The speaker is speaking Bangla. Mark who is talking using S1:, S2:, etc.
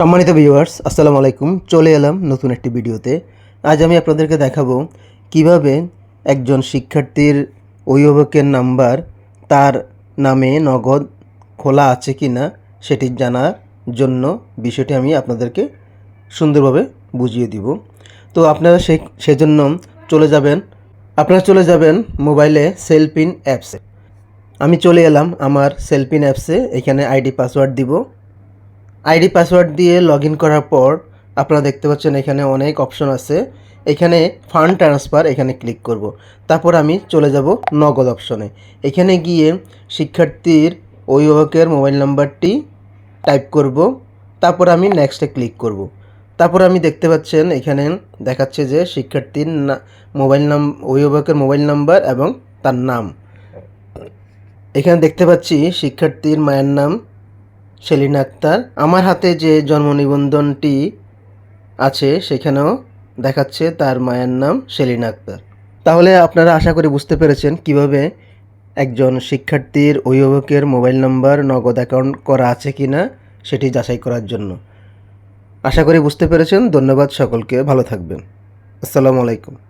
S1: সম্মানিত ভিউয়ার্স আসসালামু আলাইকুম। চলে এলাম নতুন একটি ভিডিওতে। আজ আমি আপনাদেরকে দেখাবো কীভাবে একজন শিক্ষার্থীর অভিভাবকের নাম্বার তার নামে নগদ খোলা আছে কি না সেটি জানার জন্য বিষয়টি আমি আপনাদেরকে সুন্দরভাবে বুঝিয়ে দিব। তো আপনারা সে, সেজন্য চলে যাবেন। আপনারা চলে যাবেন মোবাইলে সেলপিন অ্যাপসে। আমি চলে এলাম আমার সেলপিন অ্যাপসে। এখানে আইডি পাসওয়ার্ড দিব। আইডি পাসওয়ার্ড দিয়ে লগ ইন করার পর আপনারা দেখতে পাচ্ছেন এখানে অনেক অপশন আছে। এখানে ফান্ড ট্রান্সফার এখানে ক্লিক করব। তারপর আমি চলে যাব নগদ অপশনে। এখানে গিয়ে শিক্ষার্থীর অভিভাবকের মোবাইল নাম্বারটি টাইপ করব। তারপর আমি নেক্সটে ক্লিক করব। তারপর আমি দেখতে পাচ্ছেন এখানে দেখাচ্ছে যে শিক্ষার্থীর মোবাইল নাম অভিভাবকের মোবাইল নাম্বার এবং তার নাম। এখানে দেখতে পাচ্ছি শিক্ষার্থীর মায়ের নাম সেলিনা আক্তার। আমার হাতে যে জন্ম নিবন্ধনটি আছে, সেখানেও দেখাচ্ছে তার মায়ের নাম সেলিনা আক্তার। তাহলে আপনারা আশা করি বুঝতে পেরেছেন কীভাবে একজন শিক্ষার্থীর অভিভাবকের মোবাইল নাম্বার নগদ অ্যাকাউন্ট করা আছে কি না সেটি যাচাই করার জন্য। আশা করি বুঝতে পেরেছেন। ধন্যবাদ সকলকে। ভালো থাকবেন। আসসালামু আলাইকুম।